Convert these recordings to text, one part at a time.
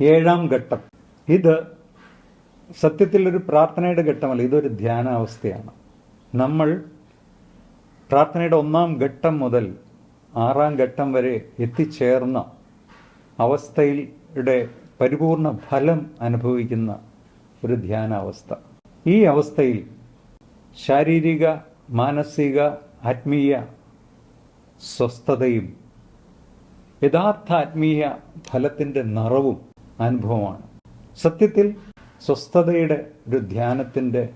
ഏഴാം ഘട്ടം. ഇത് സത്യത്തിൽ ഒരു പ്രാർത്ഥനയുടെ ഘട്ടമല്ല ഇതൊരു ധ്യാനാവസ്ഥയാണ്. നമ്മൾ പ്രാർത്ഥനയുടെ ഒന്നാം ഘട്ടം മുതൽ ആറാം ഘട്ടം വരെ എത്തിച്ചേർന്ന അവസ്ഥയുടെ പരിപൂർണ ഫലം അനുഭവിക്കുന്ന ഒരു ധ്യാനാവസ്ഥ. ഈ അവസ്ഥയിൽ ശാരീരിക മാനസിക ആത്മീയ സ്വസ്ഥതയും യഥാർത്ഥ ആത്മീയ ഫലത്തിന്റെ നിറവും അനുഭവമാണ്. സത്യത്തിൽ സ്വസ്ഥതയുടെ ഒരു ധ്യാനത്തിന്റെ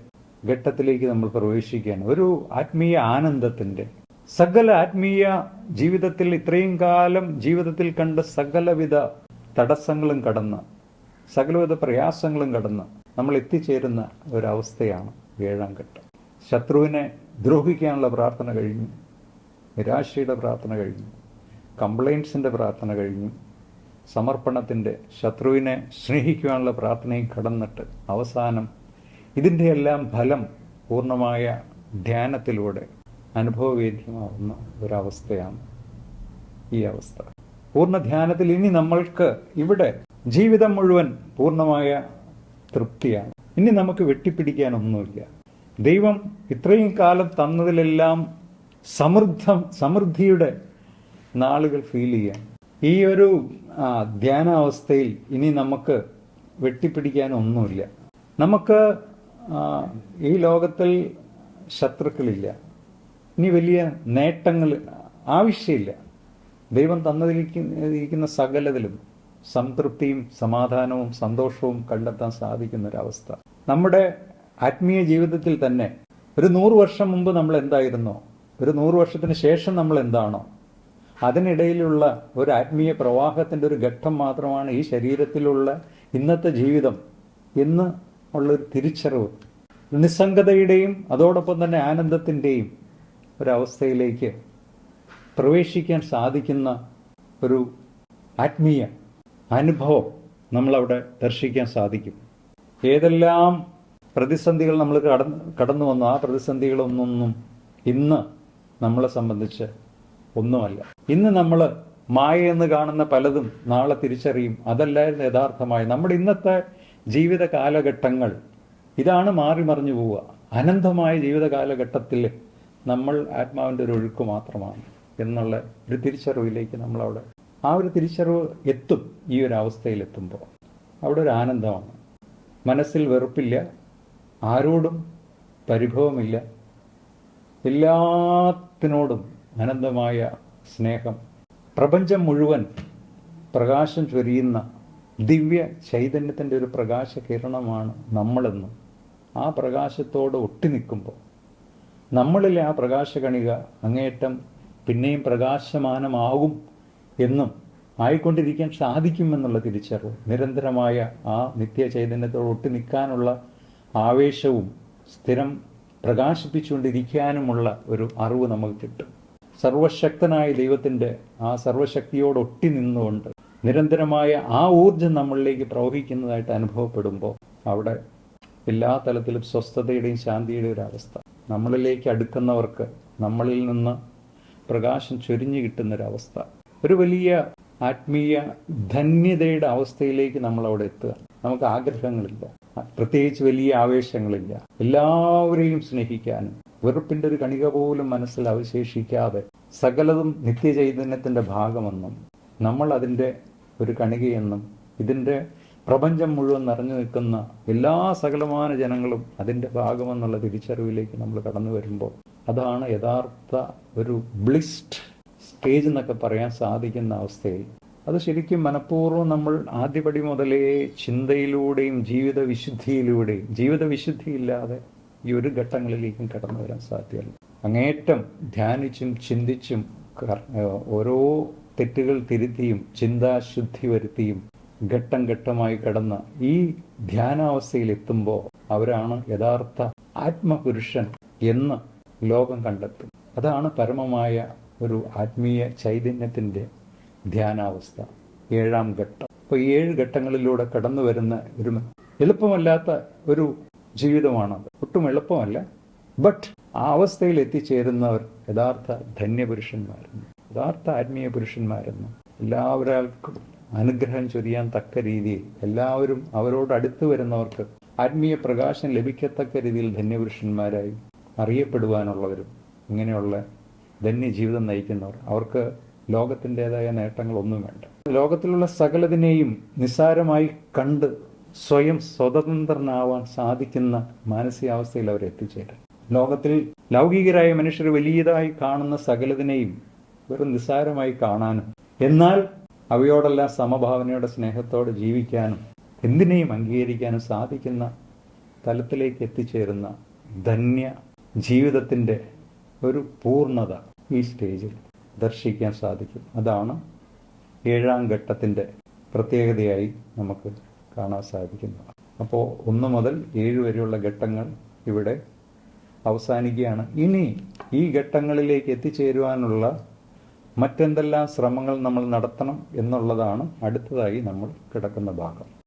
ഘട്ടത്തിലേക്ക് നമ്മൾ പ്രവേശിക്കുകയാണ്. ഒരു ആത്മീയ ആനന്ദത്തിന്റെ. സകല ആത്മീയ ജീവിതത്തിൽ ഇത്രയും കാലം ജീവിതത്തിൽ കണ്ട സകലവിധ തടസ്സങ്ങളും കടന്ന് സകലവിധ പ്രയാസങ്ങളും കടന്ന് നമ്മൾ എത്തിച്ചേരുന്ന ഒരവസ്ഥയാണ് ഏഴാം ഘട്ടം. ശത്രുവിനെ ദ്രോഹിക്കാനുള്ള പ്രാർത്ഥന കഴിഞ്ഞു. നിരാശയുടെ പ്രാർത്ഥന കഴിഞ്ഞു. കംപ്ലൈൻസിന്റെ പ്രാർത്ഥന കഴിഞ്ഞു. സമർപ്പണത്തിന്റെ ശത്രുവിനെ സ്നേഹിക്കുവാനുള്ള പ്രാർത്ഥനയും കടന്നിട്ട് അവസാനം ഇതിന്റെ എല്ലാം ഫലം പൂർണമായ ധ്യാനത്തിലൂടെ അനുഭവവേദ്യമാവുന്ന ഒരവസ്ഥയാണ് ഈ അവസ്ഥ. പൂർണ ധ്യാനത്തിൽ ഇനി നമ്മൾക്ക് ഇവിടെ ജീവിതം മുഴുവൻ പൂർണമായ തൃപ്തിയാണ്. ഇനി നമുക്ക് വെട്ടിപ്പിടിക്കാനൊന്നുമില്ല. ദൈവം ഇത്രയും കാലം തന്നതിലെല്ലാം സമൃദ്ധം സമൃദ്ധിയുടെ നാളുകൾ ഫീൽ ചെയ്യാം ഈ ഒരു ധ്യാനാവസ്ഥയിൽ ഇനി നമുക്ക് വെട്ടിപ്പിടിക്കാനൊന്നുമില്ല. നമുക്ക് ഈ ലോകത്തിൽ ശത്രുക്കളില്ല. ഇനി വലിയ നേട്ടങ്ങൾ ആവശ്യമില്ല. ദൈവം തന്നതിരിക്കുന്ന സകലതിലും സംതൃപ്തിയും സമാധാനവും സന്തോഷവും കണ്ടെത്താൻ സാധിക്കുന്ന ഒരവസ്ഥ നമ്മുടെ ആത്മീയ ജീവിതത്തിൽ തന്നെ ഒരു നൂറ് വർഷം മുമ്പ് നമ്മൾ എന്തായിരുന്നോ ഒരു നൂറ് വർഷത്തിന് ശേഷം നമ്മൾ എന്താണോ അതിനിടയിലുള്ള ഒരു ആത്മീയ പ്രവാഹത്തിന്റെ ഒരു ഘട്ടം മാത്രമാണ് ഈ ശരീരത്തിലുള്ള ഇന്നത്തെ ജീവിതം എന്ന് ഉള്ളൊരു തിരിച്ചറിവ്. നിസ്സംഗതയുടെയും അതോടൊപ്പം തന്നെ ആനന്ദത്തിന്റെയും ഒരവസ്ഥയിലേക്ക് പ്രവേശിക്കാൻ സാധിക്കുന്ന ഒരു ആത്മീയ അനുഭവം നമ്മളവിടെ ദർശിക്കാൻ സാധിക്കും. ഏതെല്ലാം പ്രതിസന്ധികൾ നമ്മൾ കടന്ന് കടന്നു വന്നു ആ പ്രതിസന്ധികളൊന്നൊന്നും ഇന്ന് നമ്മളെ സംബന്ധിച്ച് ഒന്നുമല്ല. ഇന്ന് നമ്മൾ മായ എന്ന് കാണുന്ന പലതും നാളെ തിരിച്ചറിയും. അതല്ലായിരുന്നു യഥാർത്ഥമായി. നമ്മുടെ ഇന്നത്തെ ജീവിത കാലഘട്ടങ്ങൾ ഇതാണ് മാറി മറിഞ്ഞു പോവുക. അനന്തമായ ജീവിത കാലഘട്ടത്തിൽ നമ്മൾ ആത്മാവിന്റെ ഒരു ഒഴുക്ക് മാത്രമാണ് എന്നുള്ള ഒരു തിരിച്ചറിവിലേക്ക് നമ്മളവിടെ ആ ഒരു തിരിച്ചറിവ് എത്തും. ഈ ഒരു അവസ്ഥയിലെത്തുമ്പോൾ അവിടെ ഒരു ആനന്ദമാണ്. മനസ്സിൽ വെറുപ്പില്ല ആരോടും പരിഭവമില്ല എല്ലാത്തിനോടും അനന്തമായ സ്നേഹം. പ്രപഞ്ചം മുഴുവൻ പ്രകാശം ചൊരിയുന്ന ദിവ്യ ചൈതന്യത്തിന്റെ ഒരു പ്രകാശ കിരണമാണ് നമ്മളെന്നും ആ പ്രകാശത്തോട് ഒട്ടി നിൽക്കുമ്പോൾ നമ്മളിലെ ആ പ്രകാശകണിക അങ്ങേയറ്റം പിന്നെയും പ്രകാശമാനമാകും എന്നും ആയിക്കൊണ്ടിരിക്കാൻ സാധിക്കുമെന്നുള്ള തിരിച്ചറിവ് നിരന്തരമായ ആ നിത്യ ചൈതന്യത്തോട് ഒട്ടി നിൽക്കാനുള്ള ആവേശവും സ്ഥിരം പ്രകാശിപ്പിച്ചുകൊണ്ടിരിക്കാനുമുള്ള ഒരു അറിവ് നമുക്ക് കിട്ടും. സർവശക്തനായ ദൈവത്തിന്റെ ആ സർവശക്തിയോട് ഒട്ടി നിന്നുകൊണ്ട് നിരന്തരമായ ആ ഊർജം നമ്മളിലേക്ക് പ്രവഹിക്കുന്നതായിട്ട് അനുഭവപ്പെടുമ്പോൾ അവിടെ എല്ലാ തലത്തിലും സ്വസ്ഥതയുടെയും ശാന്തിയുടെയും ഒരു അവസ്ഥ. നമ്മളിലേക്ക് അടുക്കുന്നവർക്ക് നമ്മളിൽ നിന്ന് പ്രകാശം ചൊരിഞ്ഞു കിട്ടുന്നൊരവസ്ഥ ഒരു വലിയ ആത്മീയ ധന്യതയുടെ അവസ്ഥയിലേക്ക് നമ്മൾ അവിടെ എത്തുക. നമുക്ക് ആഗ്രഹങ്ങളില്ല. പ്രത്യേകിച്ച് വലിയ ആവേശങ്ങളില്ല. എല്ലാവരെയും സ്നേഹിക്കാനും വെറുപ്പിന്റെ ഒരു കണിക പോലും മനസ്സിൽ അവശേഷിക്കാതെ സകലതും നിത്യചൈതന്യത്തിന്റെ ഭാഗമെന്നും നമ്മൾ അതിന്റെ ഒരു കണികയെന്നും ഇതിന്റെ പ്രപഞ്ചം മുഴുവൻ നിറഞ്ഞു നിൽക്കുന്ന എല്ലാ സകലമാന ജനങ്ങളും അതിന്റെ ഭാഗമെന്നുള്ള തിരിച്ചറിവിലേക്ക് നമ്മൾ കടന്നു വരുമ്പോൾ അതാണ് യഥാർത്ഥ ഒരു ബ്ലിസ്റ്റ് സ്റ്റേജ് എന്നൊക്കെ പറയാൻ സാധിക്കുന്ന അവസ്ഥയിൽ. അത് ശരിക്കും മനഃപൂർവം നമ്മൾ ആദ്യപടി മുതലേ ചിന്തയിലൂടെയും ജീവിത വിശുദ്ധിയിലൂടെയും ജീവിത വിശുദ്ധിയില്ലാതെ ഈ ഒരു ഘട്ടങ്ങളിലേക്കും കടന്നു വരാൻ സാധ്യമല്ല അങ്ങേറ്റം ധ്യാനിച്ചും ചിന്തിച്ചും ഓരോ തെറ്റുകൾ തിരുത്തിയും ചിന്താശുദ്ധി വരുത്തിയും ഘട്ടം ഘട്ടമായി കടന്ന ഈ ധ്യാനാവസ്ഥയിൽ എത്തുമ്പോൾ അവരാണ് യഥാർത്ഥ ആത്മപുരുഷൻ എന്ന് ലോകം കണ്ടെത്തും. അതാണ് പരമമായ ഒരു ആത്മീയ ചൈതന്യത്തിന്റെ ധ്യാനാവസ്ഥ. ഏഴാം ഘട്ടം. അപ്പോൾ ഈ ഏഴ് ഘട്ടങ്ങളിലൂടെ കടന്നു വരുന്ന ഒരു എളുപ്പമല്ലാത്ത ഒരു ജീവിതമാണത്. ഒട്ടും എളുപ്പമല്ല. ബട്ട് ആ അവസ്ഥയിൽ എത്തിച്ചേരുന്നവർ യഥാർത്ഥ ധന്യപുരുഷന്മാരെന്ന് യഥാർത്ഥ ആത്മീയ പുരുഷന്മാരെന്ന് എല്ലാവരാൾക്കും അനുഗ്രഹം ചൊരിയാൻ തക്ക രീതിയിൽ എല്ലാവരും അവരോട് അടുത്തു വരുന്നവർക്ക് ആത്മീയ പ്രകാശം ലഭിക്കത്തക്ക രീതിയിൽ ധന്യപുരുഷന്മാരായി അറിയപ്പെടുവാനുള്ളവരും ഇങ്ങനെയുള്ള ധന്യ ജീവിതം നയിക്കുന്നവർ. അവർക്ക് ലോകത്തിന്റെതായ നേട്ടങ്ങളൊന്നും വേണ്ട. ലോകത്തിലുള്ള സകലതിനെയും നിസ്സാരമായി കണ്ട് സ്വയം സ്വതന്ത്രനാവാൻ സാധിക്കുന്ന മാനസികാവസ്ഥയിൽ അവർ എത്തിച്ചേരും ലോകത്തിൽ ലൗകികരായ മനുഷ്യർ വലിയതായി കാണുന്ന സകലതിനെയും വെറും നിസ്സാരമായി കാണാനും എന്നാൽ അവയോടെല്ലാം സമഭാവനയുടെ സ്നേഹത്തോടെ ജീവിക്കാനും എന്തിനേയും അംഗീകരിക്കാനും സാധിക്കുന്ന തലത്തിലേക്ക് എത്തിച്ചേരുന്ന ധന്യ ജീവിതത്തിന്റെ ഒരു പൂർണത ഈ സ്റ്റേജിൽ ദർശിക്കാൻ സാധിക്കും. അതാണ് ഏഴാം ഘട്ടത്തിന്റെ പ്രത്യേകതയായി നമുക്ക് കാണാൻ സാധിക്കുന്നത് അപ്പോൾ ഒന്ന് മുതൽ ഏഴ് വരെയുള്ള ഘട്ടങ്ങൾ ഇവിടെ അവസാനിക്കുകയാണ്. ഇനി ഈ ഘട്ടങ്ങളിലേക്ക് എത്തിച്ചേരുവാനുള്ള മറ്റെന്തെല്ലാം ശ്രമങ്ങൾ നമ്മൾ നടത്തണം എന്നുള്ളതാണ് അടുത്തതായി നമ്മൾ കിടക്കുന്ന ഭാഗം.